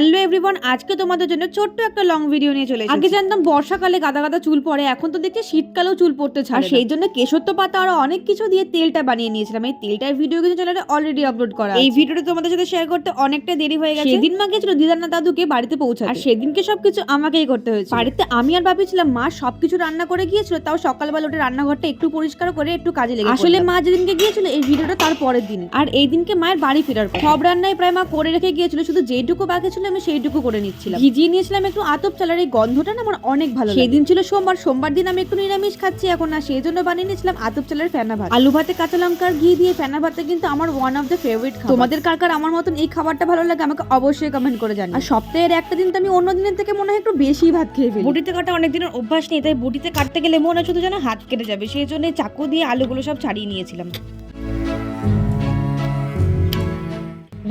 Hello everyone আজকে তোমাদের জন্য ছোট্ট একটা লং ভিডিও নিয়ে চলে। আগে জানতাম বর্ষাকালে গাদা গাদা চুল পড়ে এখন তো দেখছি শীতকালেও চুল পড়তে ছাড়ে সেই জন্য কেশত্ব পাতা আর অনেক কিছু দিয়ে তেলটা বানিয়ে নিয়েছিলাম। এই তেলটার ভিডিও কিন্তু চ্যানেলে অলরেডি আপলোড করা এই ভিডিওটা তোমাদের সাথে শেয়ার করতে অনেকটা দেরি হয়ে গেছে। সেদিন মা গেছিল দিদানা দাদুকে বাড়িতে পৌঁছাতে। আর সেদিনকে সবকিছু আমাকেই করতে হয়েছে বাড়িতে আমি আর ভাবি ছিলাম মা সবকিছু রান্না করে গিয়েছিল তাও সকালবেলা উঠে রান্নাঘরটা একটু পরিষ্কার করে একটু কাজে লেগে আসলে মা যেদিনকে গিয়েছিল এই ভিডিওটা তার পরের দিন। আর এই দিনকে মায়ের বাড়ি ফেরার সব রান্নাই প্রায় মা করে রেখে গিয়েছিল শুধু যেটুকু বাকি ছিল আমি সেইটুকু করে নিচ্ছিলাম। ভিজিয়ে নিয়েছিলাম একটু আতপ চালের এই গন্ধটা না আমার অনেক ভালো সেই দিন ছিল সোমবার সোমবার দিন আমি একটু নিরামিষ খাচ্ছি এখন না সেই জন্য বানিয়ে নিয়েছিলাম আতপ চালের ফেনা ভাত। আলু ভাতে কাঁচা লঙ্কার ঘি দিয়ে ফেনা ভাতটা কিন্তু আমার ওয়ান অফ দ্য ফেভারিট তোমাদের কার কার আমার মতন এই খাবারটা ভালো লাগে আমাকে অবশ্যই কমেন্ট করে জানি আর সপ্তাহের একটা দিন তো আমি অন্য দিনের থেকে মনে হয় একটু বেশি ভাত খেয়ে ফেলি। বটিতে কাটা অনেক দিনের অভ্যাস নেই তাই বটিতে কাটতে গেলে মনে হয় শুধু যেন হাত কেটে যাবে। সেই জন্য চাকু দিয়ে আলুগুলো সব ছাড়িয়ে নিয়েছিলাম।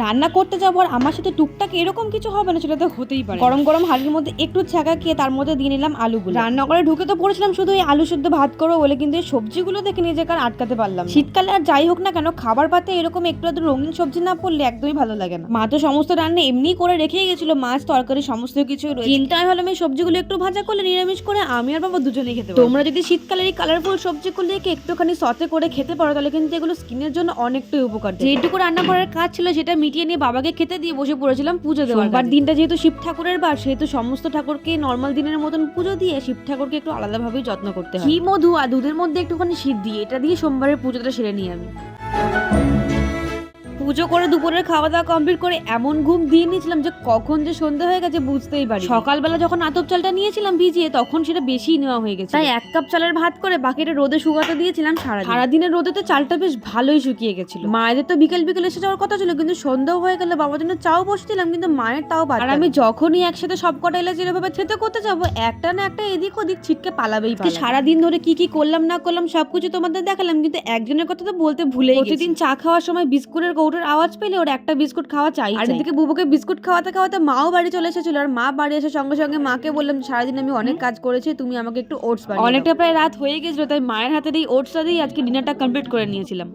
রান্না করতে যাব আর আমার সাথে টুকটাক এরকম কিছু হবে না সেটা তো হতেই পারে। গরম গরম হাড়ির মধ্যে একটু ছাঁকা খেয়ে তার মধ্যে দিয়ে নিলাম আলুগুলো। রান্নাঘরে ঢুকে তো পড়েছিলাম শুধু এই আলু শুদ্ধ ভাত করো বলে কিন্তু এই সবজিগুলো দেখে নিজেকে আর আটকাতে পারলাম শীতকালে আর যাই হোক না কেন খাবার পাতে এরকম একটু আধটু রঙিন সবজি না পড়লে একদমই ভালো লাগে না। মা তো সমস্ত রান্না এমনি করে রেখেই গেছিল মাছ তরকারি সমস্ত কিছু চিন্তায় হলো এই সবজিগুলো একটু ভাজা করলে নিরামিষ করে আমি আর বাবা দুজনেই খেতে। তোমরা যদি শীতকালের এই কালারফুল সবজিগুলো দেখে একটুখানি সতে করে খেতে পারো তাহলে কিন্তু এগুলো স্কিনের জন্য অনেকটাই উপকার। যেটুকু রান্না করার কাজ ছিল সেটা মিটিয়ে নিয়ে বাবাকে খেতে দিয়ে বসে পড়েছিলাম পুজো দেওয়ার বার দিনটা যেহেতু শিব ঠাকুরের বার সেহেতু সমস্ত ঠাকুরকে নর্মাল দিনের মতন পুজো দিয়ে শিব ঠাকুরকে একটু আলাদাভাবেই যত্ন করতে হয়। ঘি মধু আর দুধের মধ্যে একটুখানি শীত দিয়ে এটা দিয়ে সোমবারের পুজোটা সেরে নিই আমি। পুজো করে দুপুরের খাওয়া দাওয়া কমপ্লিট করে এমন ঘুম দিয়ে নিয়েছিলাম যে কখন যে সন্ধ্যা হয়ে গেছে বুঝতেই পারি সকালবেলা যখন আতপ চালটা নিয়েছিলাম ভিজিয়ে তখন সেটা বেশি নেওয়া হয়ে গেছে তাই এক কাপ চালের ভাত করে বাকিটা রোদে শুকাতে দিয়েছিলাম সারা সারাদিনের রোদে তো চালটা বেশ ভালোই শুকিয়ে গেছিল। মায়েদের তো বিকেল বিকেল এসে যাওয়ার কথা ছিল কিন্তু সন্ধ্যাও হয়ে গেলে বাবার জন্য চাও বসছিলাম কিন্তু মায়ের তাও বাদ আর আমি যখনই একসাথে সব কটা এলাচ এভাবে খেতে করতে যাব একটা না একটা এদিক ওদিক ছিটকে পালাবেই পালাবে। সারাদিন ধরে কি কি করলাম না করলাম সবকিছু তোমাদের দেখালাম কিন্তু একজনের কথা তো বলতে ভুলেই প্রতিদিন চা খাওয়ার সময় বিস্কুটের কৌটোর আওয়াজ পেলে ওর একটা বিস্কুট খাওয়া চাই। আর। এদিকে বুবুকে বিস্কুট খাওয়াতে খাওয়াতে মাও বাড়ি চলে এসেছিল আর মা বাড়ি এসে সঙ্গে সঙ্গে মাকে বললাম সারাদিন আমি অনেক কাজ করেছি তুমি আমাকে একটু ওটস অনেকটা প্রায় রাত হয়ে গেছিল তাই মায়ের হাতে দিয়ে ওটসটা দিয়ে আজকে ডিনারটা কমপ্লিট করে নিয়েছিলাম।